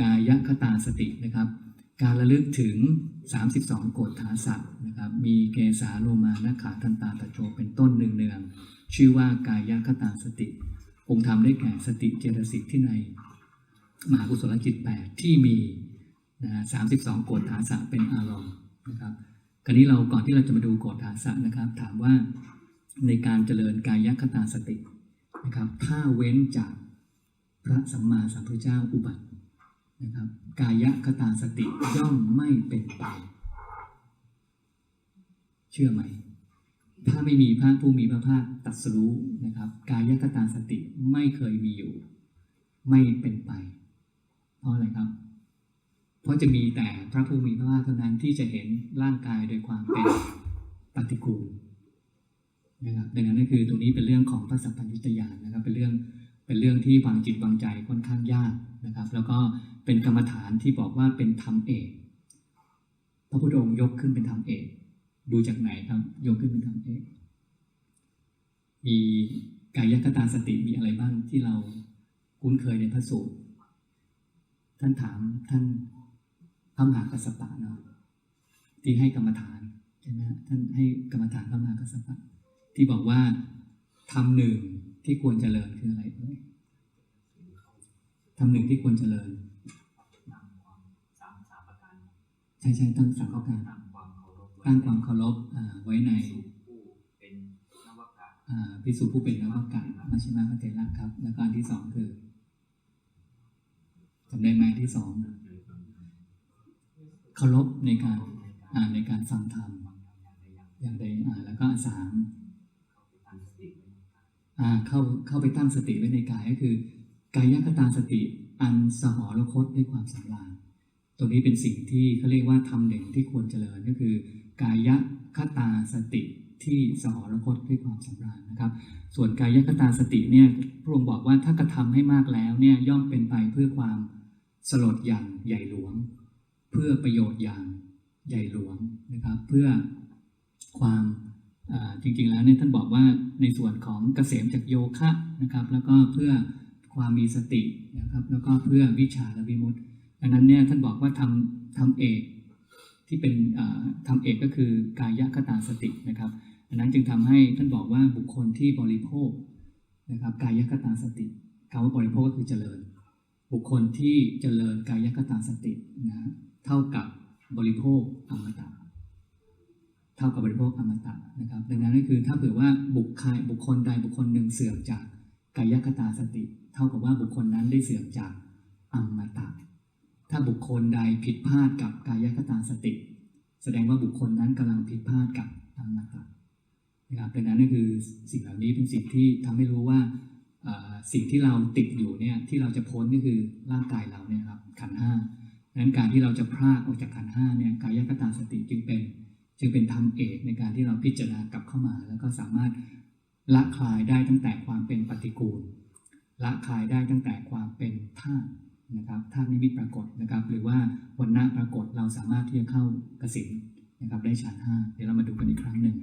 กายคตาสตินะครับ การระลึกถึง 32 โกฏฐาสัตว์นะครับ มีเกสาโลมานาขาทันตาตะโจเป็นต้นเนืองๆชื่อว่ากายคตาสติ องค์ธรรมได้แก่สติเจตสิกที่ใน มหากุศลจิต 8 ที่มีนะฮะ32โกฏฐาสะเป็นอารมณ์นะครับคราวนี้เราก่อนที่เราจะมาดูโกฏฐาสะนะครับ ถามว่าในการเจริญกายคตาสตินะครับ ถ้าเว้นจากพระสัมมาสัมพุทธเจ้าอุบัติ นะครับกายคตาสติย่อมไม่เป็นไป เชื่อไหม ถ้าไม่มีพระผู้มีพระภาคตรัสรู้นะครับ กายคตาสติไม่เคยมีอยู่ ไม่เป็นไป เพราะอะไรครับ เพราะจะมีแต่พระผู้มีพระภาคเท่านั้นที่จะเห็นร่างกายโดยความเป็นปฏิกูลนะครับดังนั้นก็คือตรงนี้เป็นเรื่องของพระสัพพัญญุตญาณนะครับ เป็นเรื่องเป็นเรื่องที่วางจิตวางใจค่อนข้างยากนะครับ แล้วก็ เป็นกรรมฐานที่บอกว่าเป็นธรรมเอกพระพุทธองค์ยกขึ้นเป็นธรรมเอกดูจากไหนครับยกขึ้นเป็นธรรมเอกมีกายคตาสติมีอะไรบ้างที่เราคุ้นเคยในพระสูตรท่านถามท่านพระมหากัสสปะเนาะที่ให้กรรมฐานใช่ไหมท่านให้กรรมฐานพระมหากัสสปะที่บอกว่าทำหนึ่งที่ควรเจริญคืออะไรทำหนึ่งที่ควรเจริญ ใช่ใช่ตั้งสังฆการตั้งความเคารพอ่าไว้ในอ่าพิสุผู้เป็นนวากามัชฌิมาพระเถระครับ แล้วก็อันที่สองคือจำได้ไหมที่สองเคารพในการอ่าในการฟังธรรมอย่างใดอ่าแล้วก็สามอ่าเข้าเข้าไปตั้งสติไว้ในกายก็คือ กายคตาสติ อันสหรคตด้วยความสำราญ ตรงนี้เป็นสิ่งที่เขาเรียกว่าทำหนึ่งที่ควรเจริญก็คือ กายคตาสติที่สหรคตด้วยความสำราญนะครับ ส่วนกายคตาสติเนี่ยพระองค์บอกว่าถ้ากระทำให้มากแล้วเนี่ยย่อมเป็นไปเพื่อความสลดอย่างใหญ่หลวง เพื่อประโยชน์อย่างใหญ่หลวงนะครับ เพื่อความจริงๆแล้วเนี่ยท่านบอกว่าในส่วนของเกษมจากโยคะนะครับ แล้วก็เพื่อความมีสตินะครับ แล้วก็เพื่อวิชาและวิมุตติ ดังนั้นเนี่ยท่านบอกว่าทำทำเอกที่เป็นทำเอกก็คือกายคตาสตินะครับดังนั้นจึงทำให้ท่านบอกว่าบุคคลที่บริโภคนะครับกายคตาสติคำว่าบริโภคก็คือเจริญ บุคคลที่เจริญกายคตาสตินะเท่ากับบริโภคอมตะเท่ากับบริโภคอมตะนะครับ ดังนั้นก็คือถ้าเผื่อว่าบุคคลบุคคลใดบุคคลหนึ่งเสื่อมจากกายคตาสติ เท่ากับว่าบุคคลนั้นได้เสื่อมจากอมตะ ถ้าบุคคลใดผิดพลาดกับกายคตาสติ แสดงว่าบุคคลนั้นกำลังผิดพลาดกับอมะนะครับดังนั้นก็คือสิ่งเหล่านี้เป็นสิ่งที่ทำให้รู้ว่าสิ่งที่เราติดอยู่เนี่ยที่เราจะพ้นก็คือร่างกายเราเนี่ยครับขันห้าดังนั้นการที่เราจะพลากออกจากขันห้าเนี่ยกายคตาสติจึงเป็นจึงเป็นธรรมเอกในการที่เราพิจารณากลับเข้ามา แล้วก็สามารถละคลายได้ตั้งแต่ความเป็นปฏิกูล ละคลายได้ตั้งแต่ความเป็นธาตุ นะครับธานิมิตปรากฏนะครับ หรือว่าวันณะปรากฏเราสามารถที่จะเข้ากสินนะครับได้ฌานห้าเดี๋ยวเรามาดูกันอีกครั้งหนึ่ง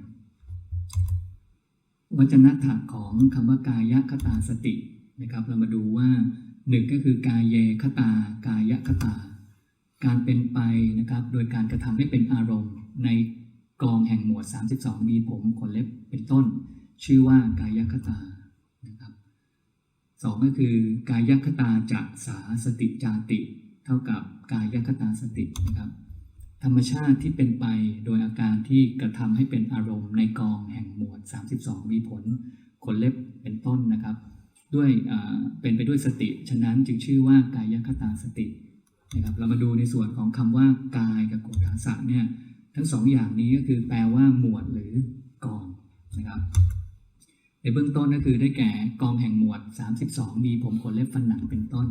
วจนะถะของคำว่ากายคตาสตินะครับ เรามาดูว่าหนึ่งก็คือกายเยคตากายคตา การเป็นไปนะครับโดยการกระทำให้เป็นอารมณ์ในกองแห่งหมวด 32 มีผมขนเล็บเป็นต้น ชื่อว่ากายคตา สองก็คือกายคตาจะสาสติจาติ เท่ากับกายคตาสตินะครับ ธรรมชาติที่เป็นไปโดยอาการที่กระทำให้เป็นอารมณ์ในกองแห่งหมวด 32 มีผลขนเล็บเป็นต้นนะครับ ด้วยเป็นไปด้วยสติ ฉะนั้นจึงชื่อว่ากายคตาสตินะครับเรามาดูในส่วนของคำว่ากายกับโกฏฐาสะเนี่ยทั้งสองอย่างนี้ก็คือแปลว่าหมวดหรือ ในเบื้องต้นก็คือได้แก่กองแห่งหมวด 32 มีผมขนเล็บฟันหนังเป็นต้น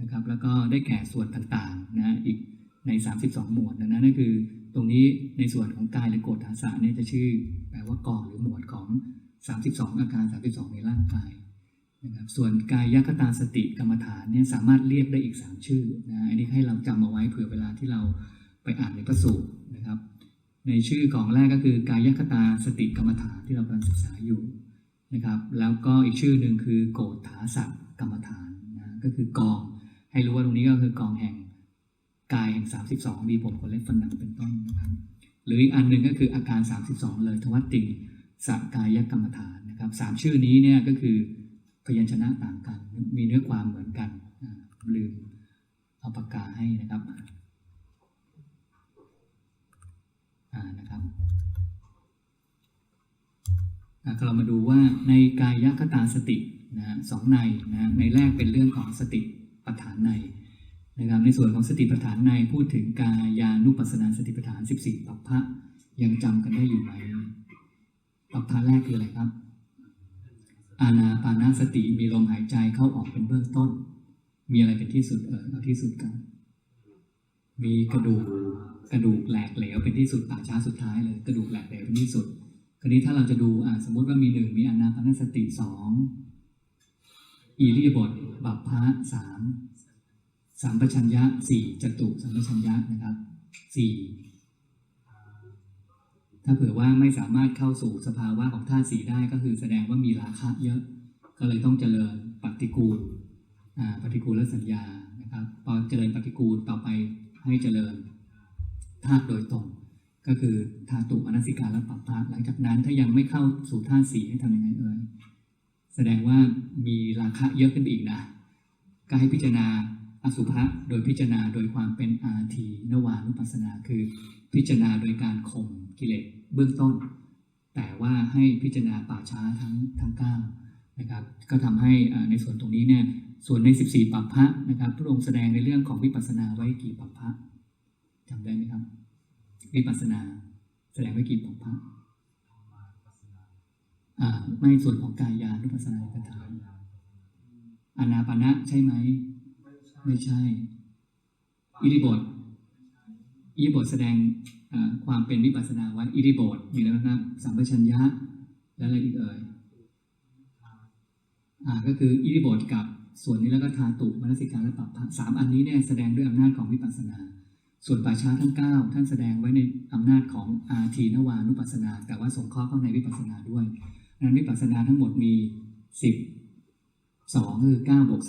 นะครับ แล้วก็ได้แก่ส่วนต่างๆนะอีกใน 32 หมวดดังนั้นก็คือ ตรงนี้ในส่วนของกายและโกฏฐาสะเนี่ยจะชื่อแปลว่ากองหรือหมวดของ 32 อาการ 32 ในร่างกายนะครับส่วนกายยัคตาสติกรรมฐานเนี่ยสามารถเรียกได้อีก 3 ชื่อนะอันนี้ให้เราจำเอาไว้เผื่อเวลาที่เราไปอ่านในพระสูตรนะครับ ในชื่อของแรกก็คือกายยัคตาสติกรรมฐานที่เรากำลังศึกษาอยู่ นะครับแล้วก็อีกชื่อหนึ่งคือโกฏฐาสักกรรมฐานนะก็คือกอง ให้รู้ว่าตรงนี้ก็คือกองแห่งกายแห่ง 32 มีผมขนเล็บฟันหนังเป็นต้นนะครับหรืออีกอันหนึ่งก็คืออาการ 32 เลยทวัตติสกายกรรมฐานนะครับสามชื่อนี้เนี่ยก็คือพยัญชนะต่างกัน มีเนื้อความเหมือนกันลืมเอาปากกาให้นะครับอ่านะครับ เรามาดูว่าในกายคตาสตินะสองในนะในแรกเป็นเรื่องของสติปัฏฐานในนะครับในส่วนของสติปัฏฐานในพูดถึงกายานุปัสสนาสติปัฏฐาน 14ปัปพะยังจำกันได้อยู่ไหมปัปพะแรกคืออะไรครับ อานาปานาสติมีลมหายใจเข้าออกเป็นเบื้องต้น มีอะไรเป็นที่สุดเออเอาที่สุดกัน มีกระดูกกระดูกแหลกเหลวเป็นที่สุดป่าช้าสุดท้ายเลย กระดูกแหลกเหลวเป็นที่สุด คราวนี้ถ้าเราจะดูอ่าสมมุติว่ามีหนึ่งมีอนาปานสติสองอิริยาบถบัพพะสามสัมปัญญะสี่จตุสัมปชัญญะนะครับสี่ถ้าเผื่อว่าไม่สามารถเข้าสู่สภาวะของธาตุสีได้ก็คือแสดงว่ามีราคะเยอะ ก็เลยต้องเจริญปฏิกูลปฏิกูลและสัญญานะครับพอเจริญปฏิกูลต่อไปให้เจริญธาตุโดยตรง ก็คือธาตุมนสิกาและปัปพะหลังจากนั้นถ้ายังไม่เข้าสู่ธาตุสีให้ทำยังไงเอ่ยแสดงว่ามีราคะเยอะขึ้นไปอีกนะก็ให้พิจารณาอสุภะโดยพิจารณาโดยความเป็นอาทีนวานุปัสสนาคือ พิจารณาโดยการข่มกิเลสเบื้องต้น แต่ว่าให้พิจารณาป่าช้าทั้งทั้งเก้านะครับก็ทำให้ในส่วนตรงนี้เนี่ยส่วนใน 14ปัปพะนะครับพระองค์แสดงในเรื่องของวิปัสสนาไว้กี่ปัปพะจำได้ไหมครับ วิปัสนา แสดงไว้กี่ปัปพะอ่าไม่ส่วนของกายานุปัสสนาปัฏฐานอานาปานะใช่ไหม ไม่ใช่ อิริบทอิริบทแสดงอ่าความเป็นวิปัสสนาไว้อิริบทมีแล้วนะครับสัมปชัญญะแล้วอะไรอีกเอ่ยอ่าก็คืออิริบทกับส่วนนี้แล้วก็ทาตุมนสิการและปัปพะสามอันนี้เนี่ยแสดงด้วยอำนาจของวิปัสสนา ส่วนป่าช้าทั้ง 9 ท่านแสดงไว้ในอำนาจของอาทีนวานุปัสนา แต่ว่าสงเคราะห์เข้าในวิปัสนาด้วยงนั้นวิปัสนาทั้งหมดมี 10 2 คือ9บวก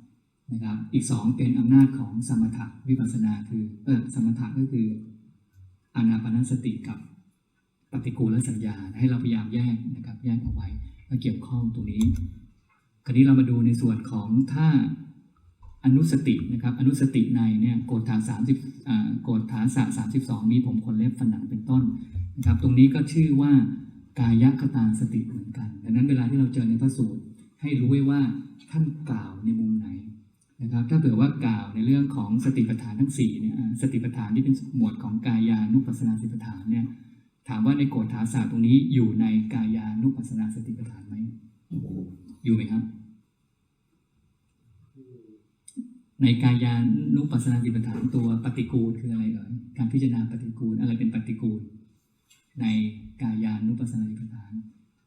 3นะครับอีก 2 เป็นอำนาจของสมถะวิปัสนาคือเออสมถะก็คืออานาปานสติกับปฏิกูลสัญญาให้เราพยายามแยกนะครับแยกเอาไว้แล้วเกี่ยวข้องตรงนี้ คราวนี้เรามาดูในส่วนของถ้า อนุสตินะครับอนุสติในเนี่ยโกฏฐานสามสิบโกฏฐานสสามสิบสองมีผมขนเล็บฝันหนังเป็นต้นนะครับตรงนี้ก็ชื่อว่ากายคตาสติเหมือนกันดังนั้นเวลาที่เราเจอในพระสูตรให้รู้ไว้ว่าท่านกล่าวในมุมไหนนะครับ ถ้าเผื่อว่ากล่าวในเรื่องของสติปัฏฐานทั้งสี่เนี่ยสติปัฏฐานที่เป็นหมวดของกายานุปัสสนาสติปัฏฐานเนี่ยถามว่าในโกฏฐานศาสตร์ตรงนี้อยู่ในกายานุปัสสนาสติปัฏฐานไหมอยู่ไหมครับ ในกายานุปัสสนาสติปัฏฐานตัวปฏิกูลคืออะไรเอ่ยการพิจารณาปฏิกูลอะไรเป็นปฏิกูล ในกายานุปัสสนาสติปัฏฐาน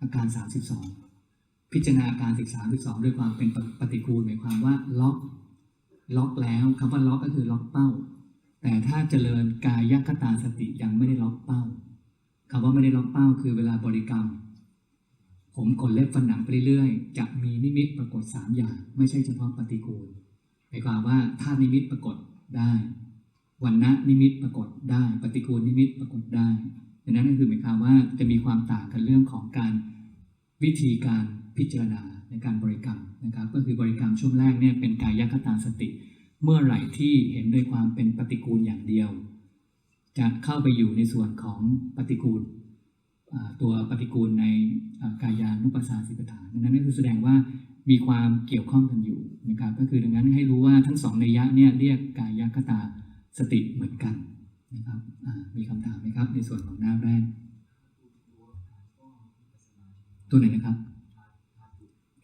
อาการ 32 พิจารณาอาการศึกษา12ด้วยความเป็นปฏิกูลหมายความว่าล็อกล็อกแล้วคำว่าล็อกก็คือล็อกเป้า แต่ถ้าเจริญกายคตาสติยังไม่ได้ล็อกเป้าคำว่าไม่ได้ล็อกเป้าคือเวลาบริกรรม ผมขนเล็บฟันหนังไปเรื่อยๆจะมีนิมิตปรากฏสามอย่าง ไม่ใช่เฉพาะปฏิกูล หมายความว่าธาตุนิมิตปรากฏได้วันนะนิมิตปรากฏได้ ปฏิกูลนิมิตปรากฏได้ดังนั้นก็คือหมายความว่าจะมีความต่างกันเรื่องของการวิธีการพิจารณาในการบริกรรมนะครับ ก็คือบริกรรมช่วงแรกเนี่ยเป็นกายคตาสติ เมื่อไหร่ที่เห็นโดยความเป็นปฏิกูลอย่างเดียว จะเข้าไปอยู่ในส่วนของปฏิกูลตัวปฏิกูลในกายานุปัสสาสิกฐานดังนั้นก็คือแสดงว่า มีความเกี่ยวข้องกันอยู่นะครับ ก็คือดังนั้นให้รู้ว่าทั้งสองในยยะเนี่ยเรียกกายคตาสติเหมือนกันนะครับมีคำถามไหมครับ ในส่วนของหน้าแรก ตัวไหนนะครับ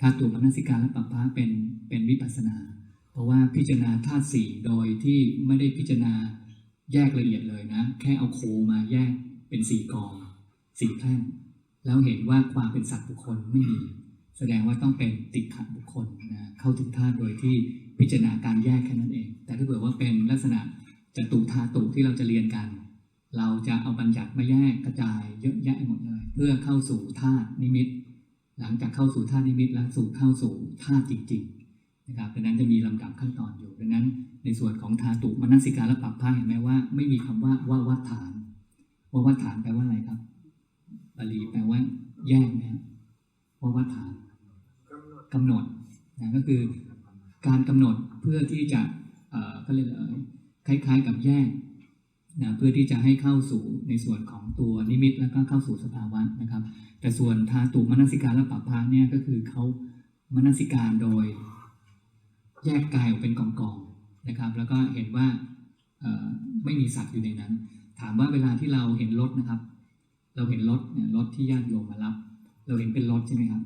ธาตุมนสิการและปัปพะเป็นเป็นวิปัสสนา เพราะว่าพิจารณาธาตุสี่โดยที่ไม่ได้พิจารณาแยกละเอียดเลยนะ แค่เอาโคมาแยกเป็นสี่กองสี่แท่งแล้วเห็นว่าความเป็นสัตว์บุคคลไม่มี แสดงว่าต้องเป็นติดขัดบุคคลนะเข้าถึงธาตุโดยที่พิจารณาการแยกแค่นั้นเอง แต่ถ้าเกิดว่าเป็นลักษณะจตุธาตุที่เราจะเรียนกัน เราจะเอาบัญญัติมาแยกกระจายเยอะแยะหมดเลย เพื่อเข้าสู่ธาตุนิมิต หลังจากเข้าสู่ธาตุนิมิตแล้วสู่เข้าสู่ธาตุจริงๆนะครับดังนั้นจะมีลำดับขั้นตอนอยู่ดังนั้น ในส่วนของธาตุมนสิการและปรับผ้าเห็นไหมว่า ไม่มีคำว่าว่าวัฏฐานว่าวัฏฐานแปลว่าอะไรครับบาลีแปลว่าแยกนะฮะ ว่าวัฏฐานกำหนดนะก็คือการกำหนดเพื่อที่จะเอ่อก็เรียกอะไรคล้าย ๆ กับแยกนะเพื่อที่จะให้เข้าสู่ในส่วนของตัวนิมิตแล้วก็เข้าสู่สภาวะนะครับ แต่ส่วนธาตุมนสิการและปัปพาเนี่ยก็คือเขามนสิการโดยแยกกายออกเป็นกองๆนะครับ แล้วก็เห็นว่าเอ่อไม่มีสัตว์อยู่ในนั้น ถามว่าเวลาที่เราเห็นรถนะครับ เราเห็นรถเนี่ยรถที่ญาติโยมมารับ เราเห็นเป็นรถใช่ไหมครับ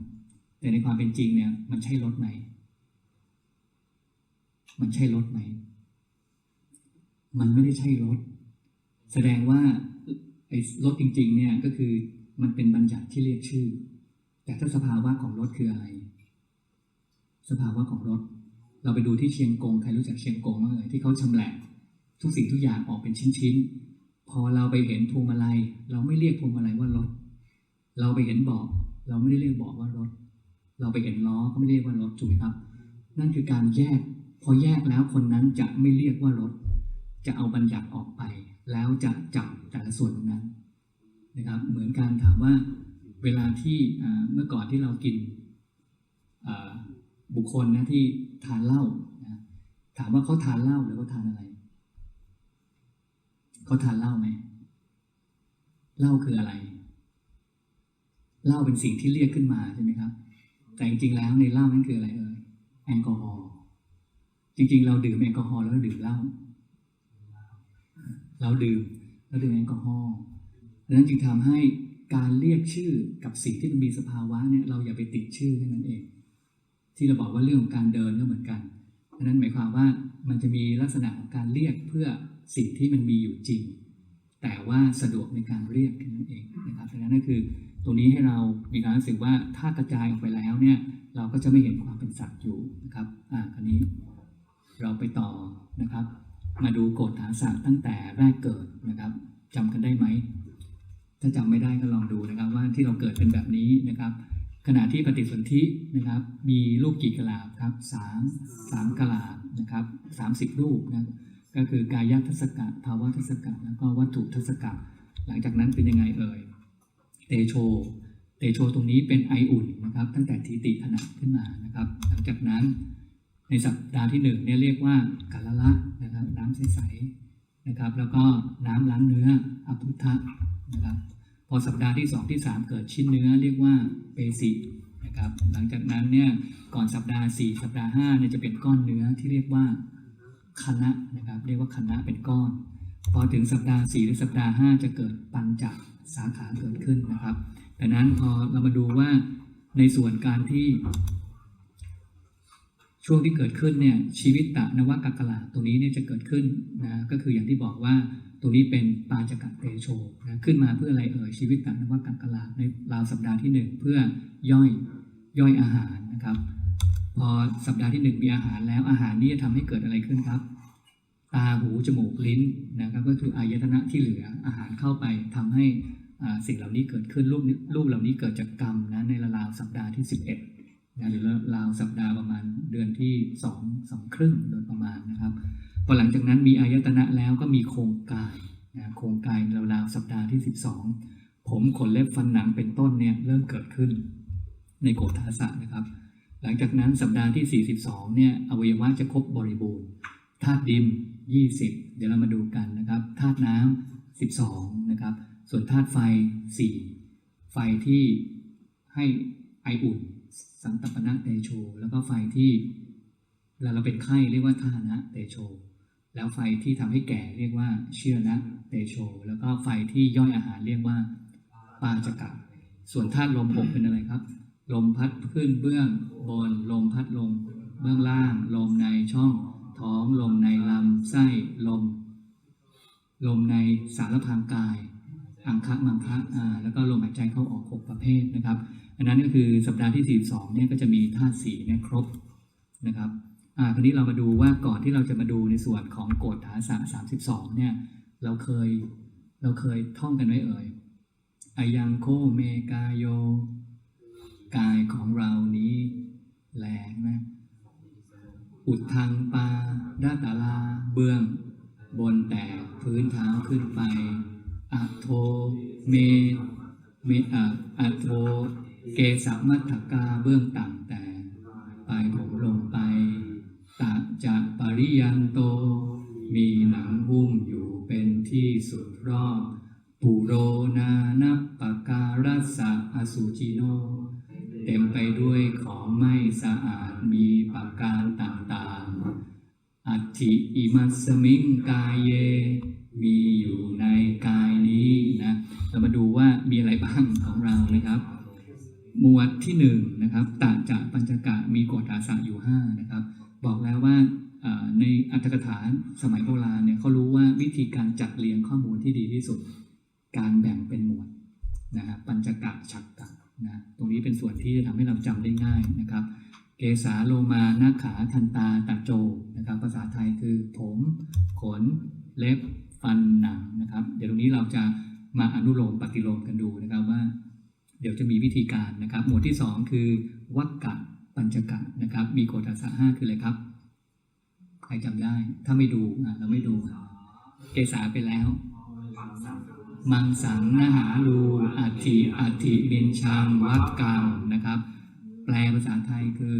แต่ในความเป็นจริงเนี่ย มันใช่รถไหม มันใช่รถไหม มันไม่ได้ใช่รถ แสดงว่าไอ้รถจริง ๆ เนี่ยก็คือมันเป็นบัญญัติที่เรียกชื่อ แต่ถ้าสภาวะของรถคืออะไร สภาวะของรถ เราไปดูที่เชียงกงใครรู้จักเชียงกงบ้างเอ่ยที่เขาชำแหละทุกสิ่งทุกอย่างออกเป็นชิ้นๆ พอเราไปเห็นพวงมาลัย เราไม่เรียกพวงมาลัยว่ารถ เราไปเห็นเบาะ เราไม่ได้เรียกเบาะว่ารถ เราไปเห็นล้อก็ไม่เรียกว่ารถถูกไหมครับ นั่นคือการแยก พอแยกแล้วคนนั้นจะไม่เรียกว่ารถ จะเอาบัญญัติออกไป แล้วจะจับแต่ละส่วนตรงนั้นนะครับ เหมือนการถามว่าเวลาที่เมื่อก่อนที่เรากินบุคคลนะที่ทานเหล้านะถามว่าเขาทานเหล้าหรือเขาทานอะไรเขาทานเหล้าไหมเหล้าคืออะไร เหล้าเป็นสิ่งที่เรียกขึ้นมาใช่ไหมครับ แต่จริงๆแล้วในเหล้านั่นคืออะไรเอ่ยแอลกอฮอล์จริง ๆ เราดื่มแอลกอฮอล์แล้วเราดื่มเหล้าเราดื่มเราดื่มแอลกอฮอล์ดังนั้นจึงทำให้การเรียกชื่อกับสิ่งที่มันมีสภาวะเนี่ยเราอย่าไปติดชื่อแค่นั้นเอง ที่เราบอกว่าเรื่องของการเดินก็เหมือนกันดังนั้นหมายความว่ามันจะมีลักษณะของการเรียกเพื่อสิ่งที่มันมีอยู่จริง แต่ว่าสะดวกในการเรียกแค่นั้นเองนะครับดังนั้นก็คือ ตรงนี้ให้เรามีความรู้สึกว่าถ้ากระจายออกไปแล้วเนี่ยเราก็จะไม่เห็นความเป็นสัตว์อยู่นะครับอ่าคราวนี้เราไปต่อนะครับ มาดูโกฏฐานสะตั้งแต่แรกเกิดนะครับจำกันได้ไหมถ้าจำไม่ได้ก็ลองดูนะครับว่าที่เราเกิดเป็นแบบนี้นะครับ ขณะที่ปฏิสนธินะครับ มีรูปกี่กลาบครับสามสามกลาบนะครับสามสิบรูปนะก็คือกายทัศกะภาวะทัศกะแล้วก็วัตถุทัศกะ หลังจากนั้นเป็นยังไงเอ่ย เตโช เตโชตรงนี้เป็นไออุ่นนะครับ ตั้งแต่ทีติขณะขึ้นมานะครับ หลังจากนั้นในสัปดาห์ที่หนึ่งเนี่ยเรียกว่ากาละละนะครับ น้ำใสๆนะครับ แล้วก็น้ำล้างเนื้ออภุทะนะครับ พอสัปดาห์ที่สองที่สามเกิดชิ้นเนื้อเรียกว่าเปสินะครับ หลังจากนั้นเนี่ยก่อนสัปดาห์สี่สัปดาห์ห้าเนี่ยจะเป็นก้อนเนื้อที่เรียกว่าคณะนะครับ เรียกว่าคณะเป็นก้อน พอถึงสัปดาห์สี่หรือสัปดาห์ห้าจะเกิดปัญจ สาขาเกิดขึ้นนะครับดังนั้นพอเรามาดูว่าในส่วนการที่ ช่วงที่เกิดขึ้นเนี่ยชีวิตตะนวกักกะลาตรงนี้เนี่ยจะเกิดขึ้นนะก็คืออย่างที่บอกว่าตรงนี้เป็นปาจกะเตโชนะขึ้นมาเพื่ออะไรเอ่ยชีวิตตะนวกักกะลาในราวสัปดาห์ที่หนึ่งเพื่อย่อยย่อยอาหารนะครับ พอสัปดาห์ที่หนึ่งมีอาหารแล้วอาหารนี้จะทำให้เกิดอะไรขึ้นครับาหูจมูกลิ้นนะครับก็คืออายตนะที่เหลืออาหารเข้าไปทำให้สิ่งเหล่านี้เกิดขึ้นรูปรูปเหล่านี้เกิดจากกรรมนะในราวสัปดาห์ที่ 11นะหรือราวสัปดาห์ประมาณเดือนที่2 2ครึ่งโดยประมาณนะครับพอหลังจากนั้นมีอายตนะแล้วก็มีโครงกายนะโครงกายราวๆสัปดาห์ที่ 12 ผมขนเล็บฟันหนังเป็นต้นเนี่ยเริ่มเกิดขึ้นในโกฏาสะนะครับ หลังจากนั้นสัปดาห์ที่ 42เนี่ยอวัยวะจะครบบริบูรณ์ธาตุดิน 20 เดี๋ยวเรามาดูกันนะครับธาตุน้ำ12 นะครับ ส่วนธาตุไฟ 4 ไฟที่ให้ไออุ่น สันตปนะเตโช แล้วก็ไฟที่เวลาเราเป็นไข้เรียกว่าทานะเตโช แล้วไฟที่ทำให้แก่เรียกว่าเชื่อนะเตโช แล้วก็ไฟที่ย่อยอาหารเรียกว่าปาจกะส่วนธาตุลมหกเป็นอะไรครับ ลมพัดขึ้นเบื้องบน ลมพัดลงเบื้องล่าง ลมในช่องท้อง ลมในำไส้ลม ลมในสารพางกาย อังคะมังคะอ่าแล้วก็ลมหายใจเข้าออกหกประเภทนะครับ อันนั้นก็คือสัปดาห์ที่ 42เนี่ยก็จะมีธาตุสีเนี่ยครบนะครับอ่าคราวนี้เรามาดูว่าก่อนที่เราจะมาดูในส่วนของโกฏฐาสะ32เนี่ยเราเคยเราเคยท่องกันไว้เอ่ยอายังโคเมกายโย กายของเรานี้แรงไหม อุดทางปาด้าตาลา เบื้อง บนแต่พื้นเท้าขึ้นไปอะโทเม เมอะอะโทเกสมัตถกาเบื้องต่ำแต่ปลายผมลงไปตะจะปริยันโต มีหนังหุ้มอยู่เป็นที่สุดรอบ ปุโรนานัปปการัสะอสุจิโน เต็มไปด้วยของไม่สะอาดมีประการ ๆอัตถิอิมัสมิงกายเย มีอยู่ในกายนี้นะเรามาดูว่ามีอะไรบ้างของเรานะครับ หมวดที่หนึ่งนะครับตะจะปัญจกะมีกฎอาสาอยู่ห้านะครับ บอกแล้วว่าในอัตถกถาสมัยโบราณเนี่ยเขารู้ว่าวิธีการจัดเรียงข้อมูลที่ดีที่สุด การแบ่งเป็นหมวดนะฮะปัญจกะฉักกะนะตรงนี้เป็นส่วนที่จะทำให้เราจำได้ง่ายนะครับ เกสาโลมาหน้าขาทันตาตะโจนะครับภาษาไทยคือผมขนเล็บฟันหนังนะครับ เดี๋ยวตรงนี้เราจะมาอนุโลมปฏิโลมกันดูนะครับว่า เดี๋ยวจะมีวิธีการนะครับ หมวดที่สองคือวักกะปัญจกะนะครับ มีกฎอักษะห้าคืออะไรครับ ใครจำได้ ถ้าไม่ดูอะเราไม่ดู เกษาไปแล้ว มังสังนหาลูอัติอัติบินชังวักกังนะครับ แปลภาษาไทยคือ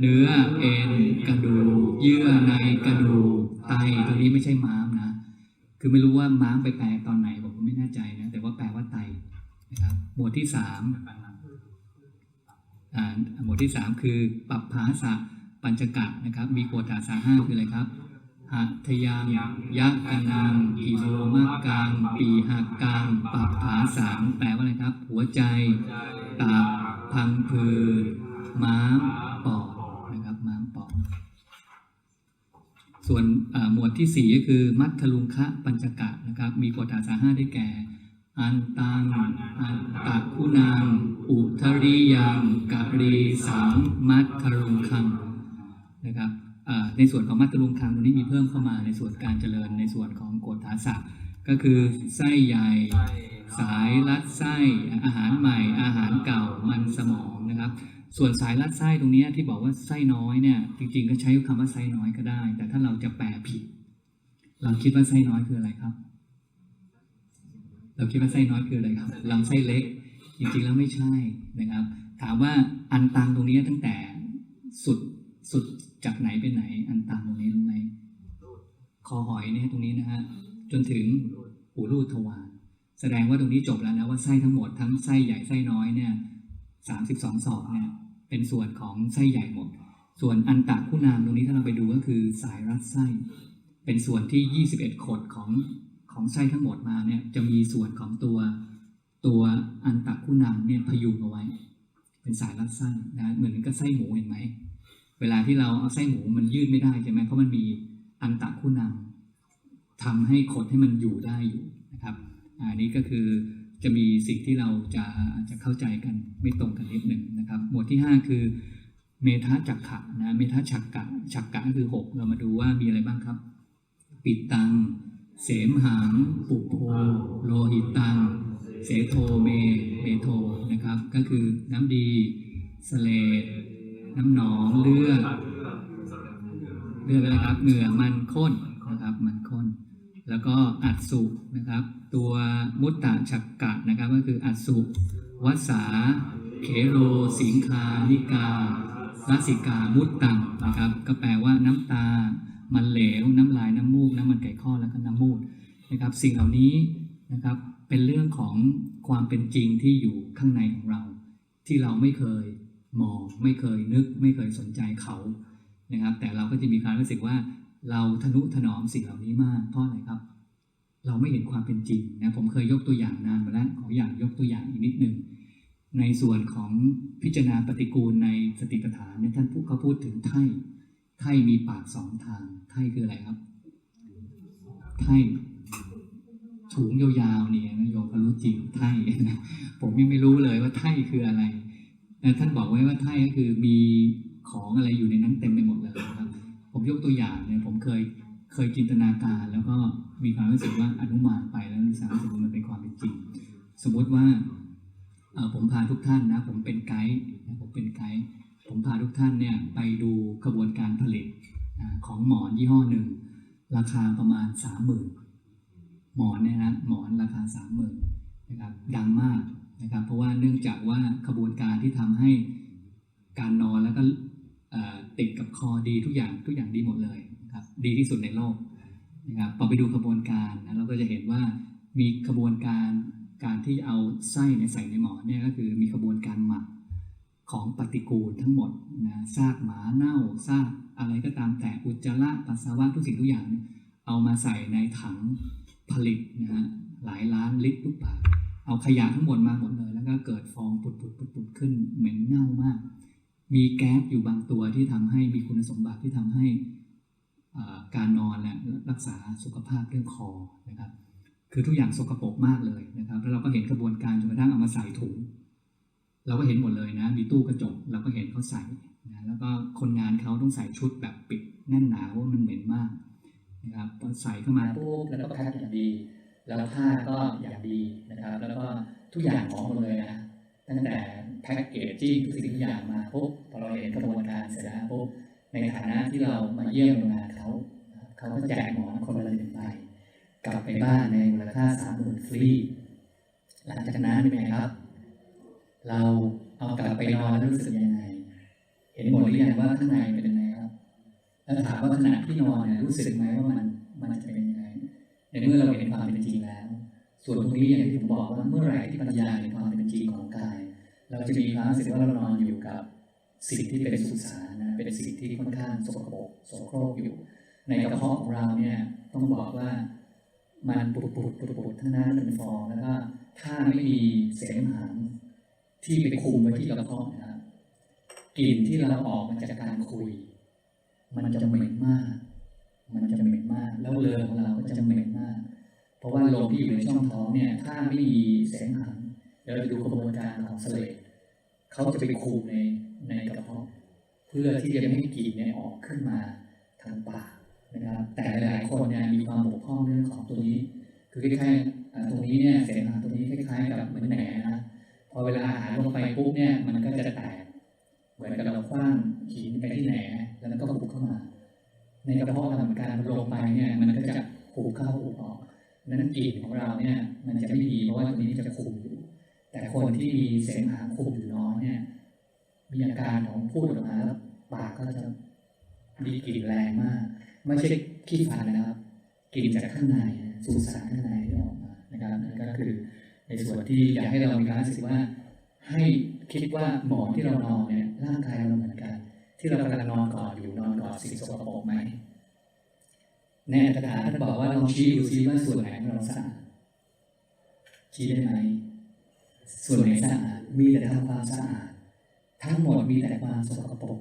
เนื้อเอ็นกระดูกเยื่อในกระดูกไตตรงนี้ไม่ใช่ม้ามนะคือไม่รู้ว่าม้ามไปแปลตอนไหนผมก็ไม่แน่ใจนะแต่ว่าแปลว่าไตนะครับหมวดที่สามอ่าหมวดที่สามคือปัปภาสะปัญจกะนะครับ มีโกฏาสาห้าคืออะไรครับหัตยังยักกนังกิโลมะกังปีหักกังปัปภาสังแปลว่าอะไรครับ หัวใจตับ พังผืดม้ามปอดนะครับม้ามปอดส่วนหมวดที่สี่ก็คือ มัทธลุงคะปัญจกะนะครับ มีกฎอาสาห้าได้แก่ อันตัง อันตะคุณัง อุทริยังกะรีสังมัทธลุงคังนะครับในส่วนของมัตตลุงคังตรงนี้มีเพิ่มเข้ามาในส่วนการเจริญในส่วนของโกฏฐาศัพท์ก็คือไส้ใหญ่ สายลัดไส้อาหารใหม่ อาหารเก่ามันสมองนะครับ ส่วนสายลัดไส้ตรงนี้ที่บอกว่าไส้น้อยเนี่ยจริงๆ ก็ใช้คำว่าไส้น้อยก็ได้ แต่ถ้าเราจะแปลผิด เราคิดว่าไส้น้อยคืออะไรครับ เราคิดว่าไส้น้อยคืออะไรครับลำไส้เล็ก จริงๆแล้วไม่ใช่นะครับ ถามว่าอันตังตรงนี้ตั้งแต่สุดสุดจากไหนไปไหน อันตังตรงนี้รู้ไหมคอหอยเนี่ยตรงนี้นะฮะจนถึงหูรูดทวาร แสดงว่าตรงนี้จบแล้วนะว่าไส้ทั้งหมดทั้งไส้ใหญ่ไส้น้อยเนี่ยสามสิบสองศอกเนี่ยเป็นส่วนของไส้ใหญ่หมด ส่วนอันตะคุณามตรงนี้ถ้าเราไปดูก็คือสายรัดไส้ เป็นส่วนที่21ขดของของไส้ทั้งหมดมาเนี่ยจะมีส่วนของตัวตัวอันตะคุณามเนี่ยพยุงเอาไว้ เป็นสายรัดไส้นะเหมือนกับไส้หมูเห็นไหมเวลาที่เราเอาไส้หมูมันยืดไม่ได้ใช่ไหมเพราะมันมีอันตะคุณามทำให้ขดให้มันอยู่ได้อยู่นะครับ อันนี้ก็คือจะมีสิ่งที่เราจะจะเข้าใจกันไม่ตรงกันนิดหนึ่งนะครับ หมวดที่ 5 คือเมธาจักขะนะเมธาฉักกะฉักกะก็คือ 6 เรามาดูว่ามีอะไรบ้างครับ ปิดตัง เสมหังปุโพโลหิตตัง เสโทเมเมโทนะครับ ก็คือน้ำดีสเลดน้ำหนองเลือดเลือดอะครับเหงื่อมันข้นนะครับมันข้น แล้วก็อัดสุนะครับ ตัวมุตตะฉักกะนะครับก็คืออัสุวัสสาเขโรสิงคานิกาลสิกามุตตังนะครับ ก็แปลว่าน้ำตา มันเหลว น้ำลายน้ำมูก น้ำมันไก่ข้อแล้วก็น้ำมูกนะครับ สิ่งเหล่านี้นะครับเป็นเรื่องของความเป็นจริงที่อยู่ข้างในของเรา ที่เราไม่เคยมอง ไม่เคยนึก ไม่เคยสนใจเขานะครับ แต่เราก็จะมีความรู้สึกว่าเราทนุถนอมสิ่งเหล่านี้มากเพราะอะไรครับ เราไม่เห็นความเป็นจริงนะผมเคยยกตัวอย่างนานมาแล้วขออยากยกตัวอย่างอีกนิดหนึ่งในส่วนของพิจารณาปฏิกูลในสติปัฏฐานเนี่ยท่านพูดเขาพูดถึงไถ่ไถ่มีปากสองทางไถ่คืออะไรครับไถ่ถุงยาวๆเนี่ยนะโยมก็รู้จริงไถ่นะผมยังไม่รู้เลยว่าไถ่คืออะไรแต่ท่านบอกไว้ว่าไถ่ก็คือมีของอะไรอยู่ในนั้นเต็มไปหมดเลยครับ ผมยกตัวอย่างเนี่ยผมเคย เคยจินตนาการ แล้วก็มีความรู้สึกว่าอนุมานไปแล้วมีความรู้สึกว่ามันเป็นความเป็นจริง สมมุติว่าผมพาทุกท่านนะ ผมเป็นไกด์นะผมเป็นไกด์ผมพาทุกท่านเนี่ยไปดูกระบวนการผลิตของหมอนยี่ห้อหนึ่ง ราคาประมาณสามหมื่นหมอนเนี่ยนะหมอนราคาสามหมื่นนะครับดังมากนะครับ เพราะว่าเนื่องจากว่าขบวนการที่ทำให้การนอนแล้วก็ติดกับคอดีทุกอย่างทุกอย่างดีหมดเลย ดีที่สุดในโลกนะครับพอไปดูขบวนการนะเราก็จะเห็นว่ามีขบวนการการที่เอาไส้ในใส่ในหมอนเนี่ยก็คือมีขบวนการหมักของปฏิกูลทั้งหมดนะซากหมาเน่าซากอะไรก็ตามแต่อุจจาระปัสสาวะทุกสิ่งทุกอย่างเอามาใส่ในถังผลิตนะฮะหลายล้านลิตรลูกบากเอาขยะทั้งหมดมาหมดเลยแล้วก็เกิดฟองปุดปุดปุดปุดขึ้นเหม็นเน่ามาก มีแก๊สอยู่บางตัวที่ทำให้มีคุณสมบัติที่ทำให้ การนอนและรักษาสุขภาพเรื่องคอนะครับ คือทุกอย่างสกปรกมากเลยนะครับ แล้วเราก็เห็นกระบวนการจนกระทั่งเอามาใส่ถุง เราก็เห็นหมดเลยนะ มีตู้กระจกเราก็เห็นเขาใส่นะแล้วก็คนงานเขาต้องใส่ชุดแบบปิดแน่นหนาว่ามันเหม็นมากนะครับพอใส่เข้ามาปุ๊บแล้วก็แพ็คอย่างดี แล้วผ้าก็อย่างดีนะครับ แล้วก็ทุกอย่างของหมดเลยนะตั้งแต่แพ็กเกจจิ้งทุกสิ่งทุกอย่างมาปุ๊บพอเราเห็นกระบวนการเสร็จแล้วปุ๊บในฐานะที่เรามาเยี่ยมโรงงาน เขาเขาก็แจกหมอนคนละหนึ่งใบกลับไปบ้านในมูลค่าสามหมื่นฟรี หลังจากนั้นเป็นไงครับ เราเอากลับไปนอนแล้วรู้สึกยังไง เห็นหมดหรือยังว่าข้างในเป็นยังไงครับ แล้วถามว่าขณะที่นอนเนี่ยรู้สึกไหมว่ามันมันจะเป็นยังไง ในเมื่อเราเห็นความเป็นจริงแล้ว ส่วนตรงนี้อย่างที่ผมบอกว่าเมื่อไหร่ที่ปัญญาเห็นความเป็นจริงของกาย เราจะมีความรู้สึกว่าเรานอนอยู่กับสิ่งที่เป็นสุสาน เป็นสิ่งที่ค่อนข้างสกปรกสโครกอยู่ ในกระเพาะของเราเนี่ยต้องบอกว่ามันปุดปุดปุดปุดทั้งนั้นเป็นฟองแล้วก็ถ้าไม่มีเสมหะที่ไปคุมไว้ที่กระเพาะนะครับกลิ่นที่เราออกมาจากการคุย มันจะเหม็นมาก มันจะเหม็นมาก แล้วเรือของเราก็จะเหม็นมาก เพราะว่าลมที่อยู่ในช่องท้องเนี่ย ถ้าไม่มีเสมหะเดี๋ยวเราจะดูกระบวนการของเสลดเขาจะไปคุมในในกระเพาะ เพื่อที่จะไม่ให้กลิ่นเนี่ยออกขึ้นมาทางปากนะครับ แต่หลายคนเนี่ยมีความบกพร่องเรื่องของตัวนี้ คือคล้ายๆตรงนี้เนี่ยเสมหะตรงนี้คล้ายๆ กับเหมือนแหนนะพอเวลาอาหารลงไปปุ๊บเนี่ยมันก็จะแตกเหมือนกับเราคว้างหินไปที่แหนแล้วก็หุบเข้ามา ในกระเพาะเราเหมือนกันลงไปเนี่ยมันก็จะหุบเข้าหุบออกนั้นกลิ่นของเราเนี่ยมันจะไม่ดีเพราะว่าตัวนี้จะคุมอยู่ แต่คนที่มีเสมหะคุมอยู่น้อยเนี่ยมีอาการของพูดออกมาแล้ว ปากก็จะมีกลิ่นแรงมาก ไม่ใช่ขี้ฟันนะครับกลิ่นจากข้างในสูสารข้างในที่ออกมานะครับนั่นก็คือในส่วนที่อยากให้เรามีการรู้สึกว่า ให้คิดว่าหมอนที่เรานอนเนี่ยร่างกายเราเหมือนกัน ที่เรากำลังนอนกอดอยู่นอนกอดสิ่งสกปรกไหมแน่กระดาษท่านบอกว่าลองชี้ดูซิว่าส่วนไหนของเราสะอาดชี้ได้ไหมส่วนไหนสะอาดมีแต่ทำความสะอาด ทั้งหมดมีแต่ความสกปรก